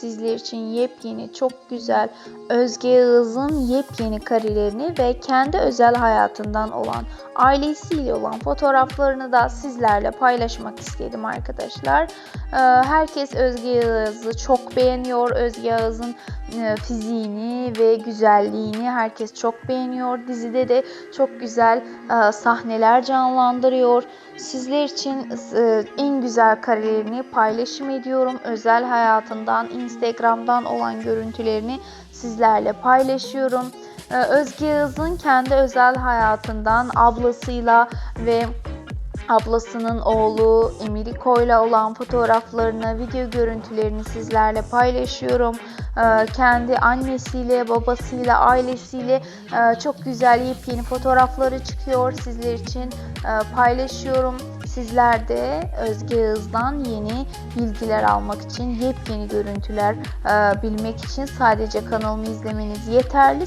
Sizler için yepyeni, çok güzel Özge Yağız'ın yepyeni karelerini ve kendi özel hayatından olan, ailesiyle olan fotoğraflarını da sizlerle paylaşmak istedim arkadaşlar. Ee, Herkes Özge Yağız'ı çok beğeniyor. Özge Yağız'ın e, fiziğini ve güzelliğini herkes çok beğeniyor. Dizide de çok güzel e, sahneler canlandırıyor. Sizler için e, en güzel karelerini paylaşım ediyorum. Özel hayatından, Instagram'dan olan görüntülerini sizlerle paylaşıyorum. Ee, Özge Yağız'ın kendi özel hayatından ablasıyla ve ablasının oğlu Emiriko ile olan fotoğraflarını, video görüntülerini sizlerle paylaşıyorum. Ee, Kendi annesiyle, babasıyla, ailesiyle e, çok güzel yepyeni fotoğrafları çıkıyor. Sizler için e, paylaşıyorum. Sizler de Özge Yağız'dan yeni bilgiler almak için, yepyeni görüntüler bilmek için sadece kanalımı izlemeniz yeterli.